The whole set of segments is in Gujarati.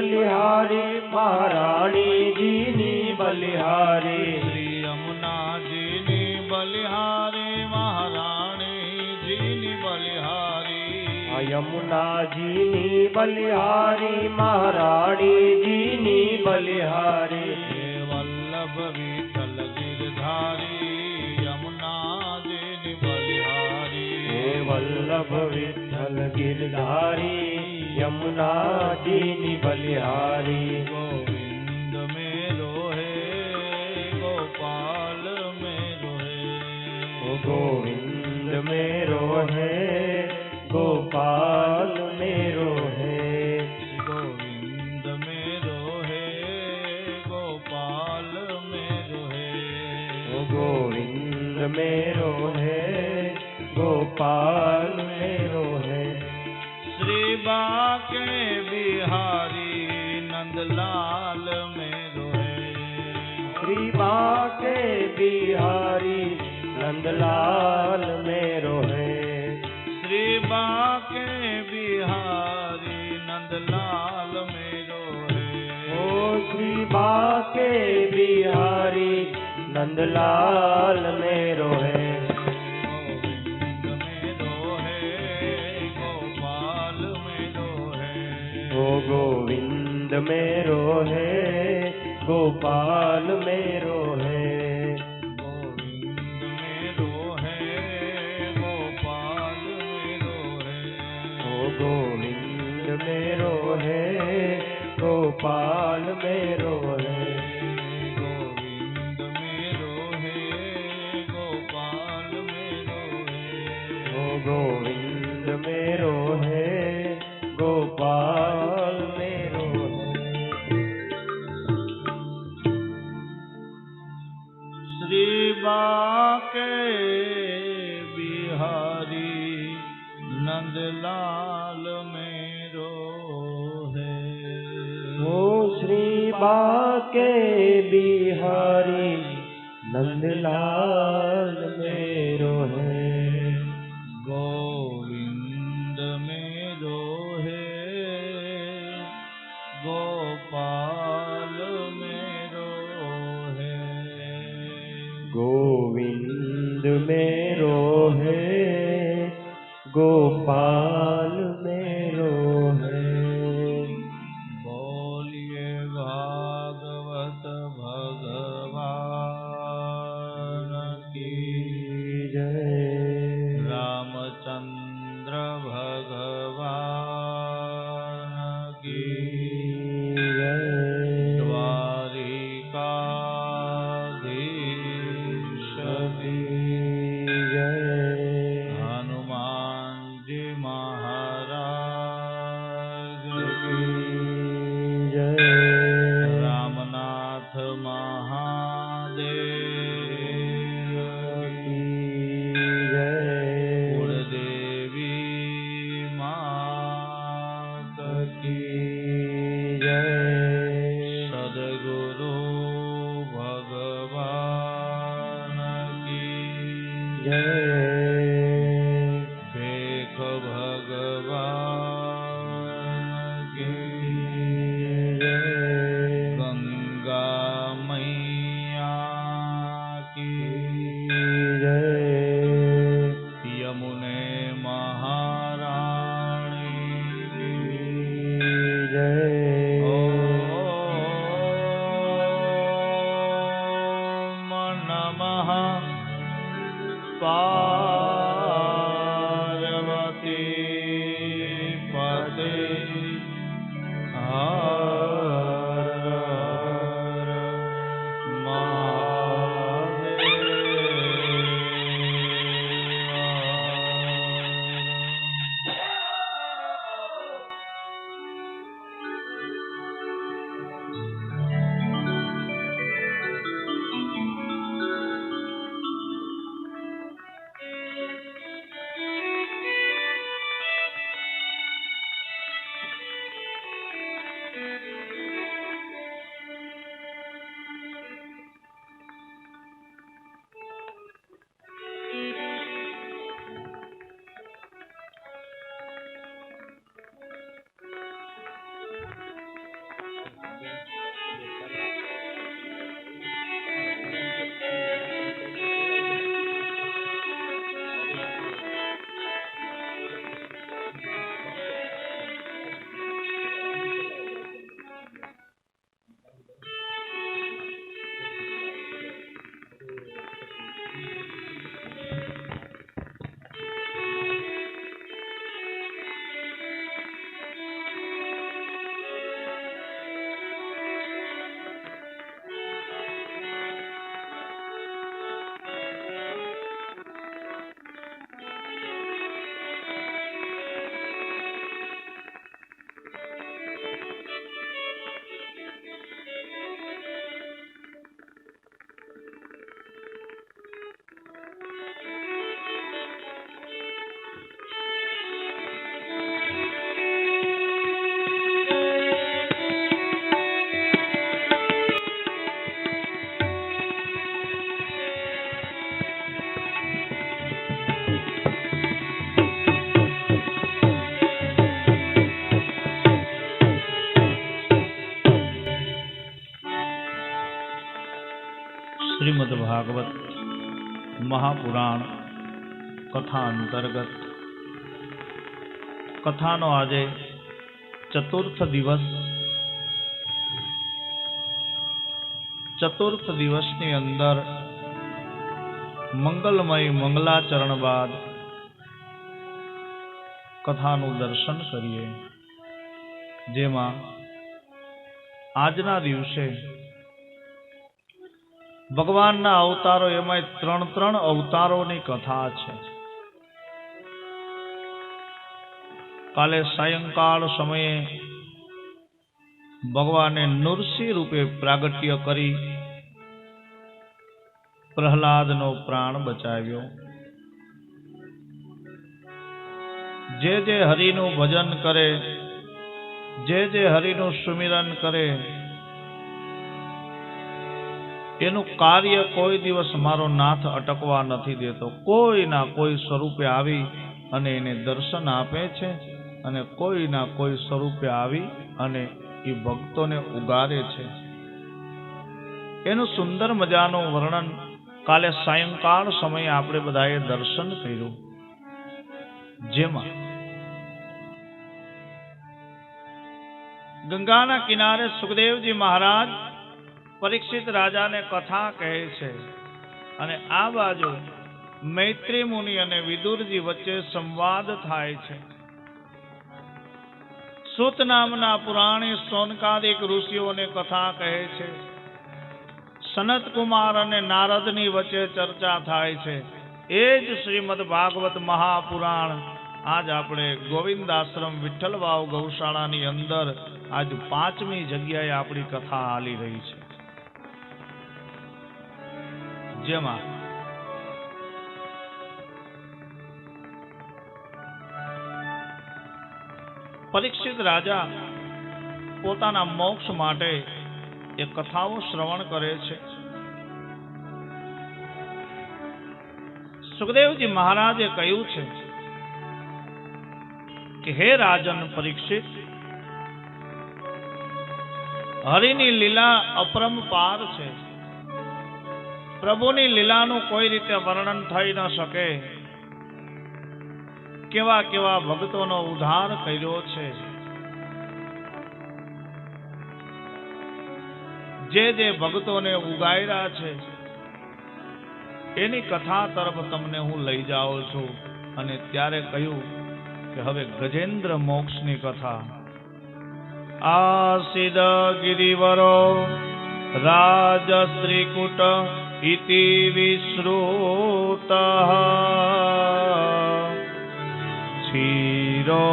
બલિહારી મહારાણીજીની બલિહારી. શ્રી યમુનાજીની બલિહારી મહારાણીજીની બલિહારી. યમુનાજીની બલિહારી મહારાણીજીની બલિહારી. હે વલ્લભ વિઠ્ઠલ ગિરધારી યમુનાજીની બલિહારી. વલ્લભ વિઠ્ઠલ ગિરધારી. યમુનાજીની બલિહારી ગોવિંદ મેરો હે ગોપાલ મેરો હે ઓ નંદલાલ મેરો હે શ્રી બાકે બિહારી નંદલાલ મેરો હે ઓ શ્રી બાકે બિહારી નંદલાલ મેરો હે ગોવિંદ મેરો હે ગોપાલ મેરો ગોપાલ મેરો હે ગોવિંદ મેરો હે ગોપાલ મેરો હે ઓ ગોવિંદ મેરો હે ગોપાલ મેરો હે શ્રી બાકે બિહારી નંદલાલ શ્રી બાકે બિહારી નંદલાલ મેરો હે ગોવિંદ મેરો હે ગોપાલ મેરો હે ગોવિંદ મેરો હે શ્રીમદ ભાગવત, મહાપુરાણ કથા અંતર્ગત કથાનો આજે ચતુર્થ દિવસ. ચતુર્થ દિવસની અંદર મંગલમય મંગલાચરણ બાદ કથાનું દર્શન કરીએ, જેમાં આજના દિવસે ભગવાનના અવતારો એમાં ત્રણ ત્રણ અવતારોની કથા છે. કાલે સાયંકાળ સમયે ભગવાને નૃસિંહ રૂપે પ્રાગટ્ય કરી પ્રહલાદનો પ્રાણ બચાવ્યો. જે જે હરિનું ભજન કરે, જે જે હરિનું સુમિરન કરે એનું કાર્ય કોઈ દિવસ મારો નાથ અટકવા નથી દેતો. કોઈના કોઈ સ્વરૂપે આવી અને એને દર્શન આપે છે અને કોઈના કોઈ સ્વરૂપે આવી અને એ ભક્તોને ઉગારે છે. એનું સુંદર મજાનું વર્ણન કાલે સાયંકાળ સમયે આપણે બધાએ દર્શન કર્યું. જેમાં ગંગાના કિનારે સુખદેવજી મહારાજ પરીક્ષિત રાજાને કથા કહે છે. અને આ બાજુ મૈત્રી મુનિ અને વિદુરજી વચ્ચે સંવાદ થાય છે. સુત નામના પુરાણી સોનકાદિક ઋષિઓને કથા કહે છે. સનત કુમાર અને નારદની વચ્ચે ચર્ચા થાય છે. એ જ શ્રીમદ ભાગવત મહાપુરાણ આજ આપણે ગોવિંદ આશ્રમ વિઠ્ઠલવાવ ગૌશાળાની અંદર આજ પાંચમી જગ્યાએ આપણી કથા હાલી રહી છે. જેમાં પરીક્ષિત રાજા પોતાના મોક્ષ માટે એ કથાઓ શ્રવણ કરે છે. સુખદેવજી મહારાજે કહ્યું છે કે, હે રાજન પરીક્ષિત, હરિની લીલા અપરંપાર છે. પ્રભુની લીલાનું કોઈ રીતે વર્ણન થઈ ન શકે. કેવા કેવા ભક્તોનો ઉદ્ધાર કર્યો છે. જે જે ભક્તોને ઉગાયરા છે, એની કથા તરફ તમને હું લઈ જાઉં છું. અને ત્યારે કહ્યું કે હવે ગજેન્દ્ર મોક્ષની કથા. આસિદ ગિરિવરો રાજસ્ત્રીકુટ ઇતિ વિશ્રુત क्षीरो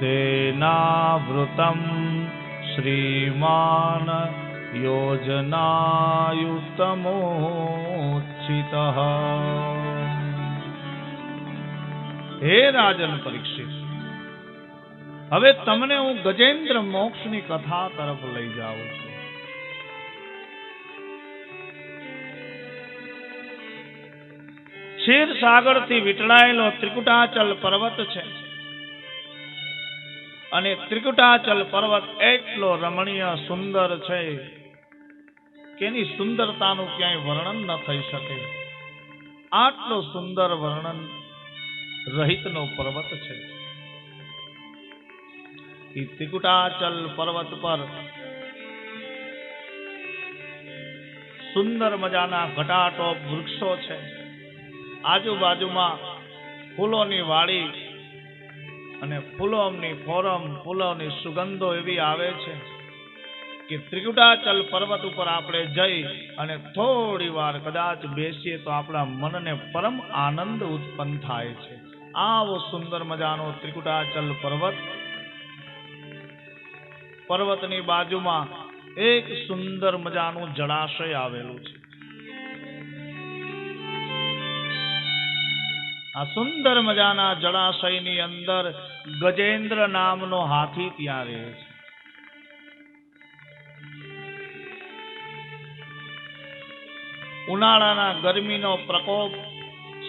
देनावृतं श्रीमान् योजनायुक्तमोच्छितः હે રાજન પરીક્ષિત હવે તમને હું ગજેન્દ્ર મોક્ષની કથા તરફ લઈ જાઉં છું ક્ષીર સાગરથી વીંટળાયેલો ત્રિકુટાચલ પર્વત છે. અને ત્રિકુટાચલ પર્વત એટલો રમણીય સુંદર છે કે એની સુંદરતાનું ક્યાંય વર્ણન ન થઈ શકે. આટલો સુંદર વર્ણન રહિતનો પર્વત છે. એ ત્રિકુટાચલ પર્વત પર સુંદર મજાના ઘટાટોપ વૃક્ષો છે. આજુબાજુમાં ફૂલોની વાડી અને ફૂલોની ફોરમ, ફૂલોની સુગંધો એવી આવે છે કે ત્રિકુટાચલ પર્વત ઉપર આપણે જઈ અને થોડી વાર કદાચ બેસીએ તો આપણા મનને પરમ આનંદ ઉત્પન્ન થાય છે. આવો સુંદર મજાનો ત્રિકુટાચલ પર્વત પર્વતની બાજુમાં એક સુંદર મજાનું જળાશય આવેલું છે. આ સુંદર મજાના જળાશયની અંદર ગજેન્દ્ર નામનો હાથી ત્યાં રહે છે. ઉનાળાના ગરમીનો પ્રકોપ,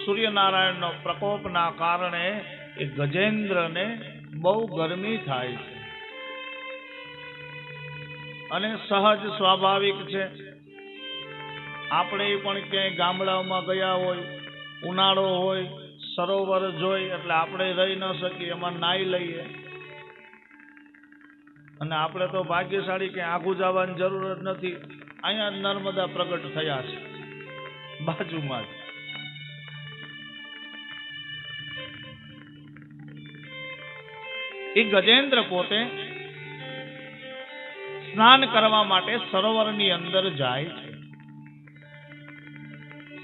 સૂર્યનારાયણનો પ્રકોપના કારણે એ ગજેન્દ્રને બહુ ગરમી થાય છે. અને સહજ સ્વાભાવિક છે. આપણે પણ ક્યાંય ગામડાઓમાં ગયા હોય, ઉનાળો હોય સરોવર જોઈ એટલે આપણે રહી ન શકીએ, એમાં નાહી લઈએ. અને આપણે તો ભાગ્યશાળી કે આઘું જવાની જરૂર જ નથી. અહીંયા નર્મદા પ્રગટ થયા છે. બાજુમાં જ. એ ગજેન્દ્ર પોતે સ્નાન કરવા માટે સરોવરની અંદર જાય છે.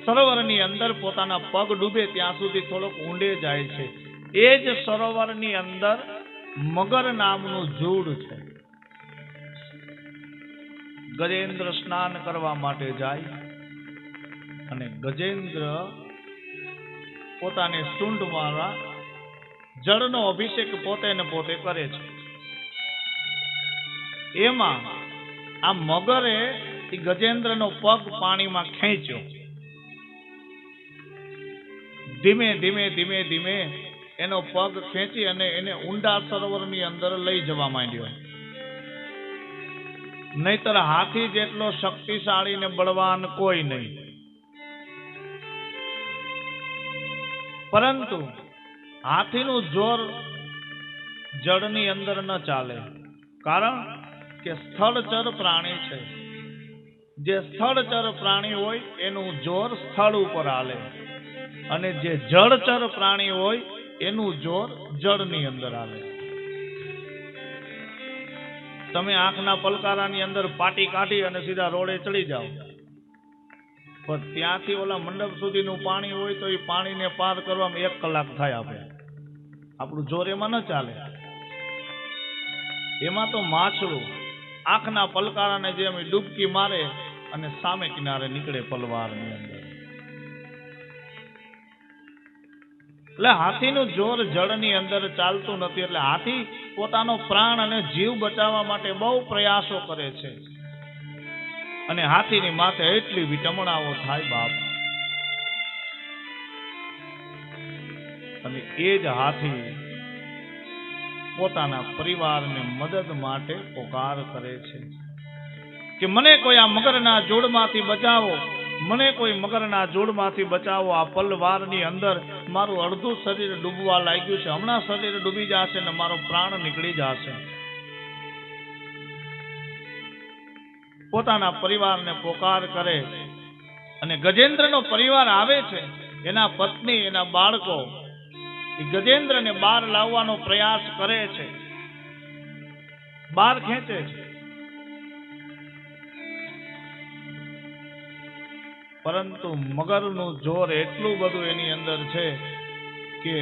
સરોવરની અંદર પોતાના પગ ડૂબે ત્યાં સુધી થોડોક ઊંડે જાય છે. એ જ સરોવરની અંદર મગર નામનું જૂડ છે. ગજેન્દ્ર સ્નાન કરવા માટે જાય અને ગજેન્દ્ર પોતાને સુંઢ મારા જળનો અભિષેક પોતે ને પોતે કરે છે. એમાં આ મગરે ગજેન્દ્રનો પગ પાણીમાં ખેંચ્યો. ધીમે ધીમે ધીમે ધીમે એનો પગ ખેંચી અને એને ઊંડા સરોવરની અંદર લઈ જવા માંડ્યો. નહીતર હાથી જેટલો શક્તિશાળી ને બળવાન કોઈ નહીં. પરંતુ હાથીનું જોર જળની અંદર ન ચાલે, કારણ કે સ્થળચર પ્રાણી છે. જે સ્થળચર પ્રાણી હોય, એનું જોર સ્થળ ઉપર હાલે. અને જે જળચર પ્રાણી હોય, એનું જોર જળની અંદર આવે. તમે આંખના પલકારાની અંદર પાટી કાઢી અને સીધા રોડે ચડી જાઓ. પણ ત્યાંથી ઓલા મંડપ સુધીનું પાણી હોય તો એ પાણીને પાર કરવામાં એક કલાક થાય આપણે આપણું જોર એમાં ન ચાલે. એમાં તો માછલું આંખના પલકારાને જેમ ડૂબકી મારે અને સામે કિનારે નીકળે પલવારની અંદર. એટલે હાથીનું જોર જળની અંદર ચાલતું નથી, એટલે હાથી પોતાનો પ્રાણ અને જીવ બચાવવા માટે બહુ પ્રયાસો કરે છે. અને હાથીની માથે એટલી વિટમણાઓ થાય બાપ. અને એ જ હાથી પોતાના પરિવારને મદદ માટે પોકાર કરે છે. કે મને કોઈ આ મગરના જોડમાંથી બચાવો. મને કોઈ મગરના જોડમાંથી બચાવો. આ પલવારની અંદર મારું અડધું શરીર ડૂબવા લાગ્યું છે. હમણાં શરીર ડૂબી જશે ને મારો પ્રાણ નીકળી જશે. પોતાના પરિવારને પોકાર કરે અને ગજેન્દ્રનો પરિવાર આવે છે. એના પત્ની, એના બાળકો ગજેન્દ્રને બહાર લાવવાનો પ્રયાસ કરે છે. બહાર ખેંચે છે. પરંતુ મગરનું જોર એટલું બધું એની અંદર છે કે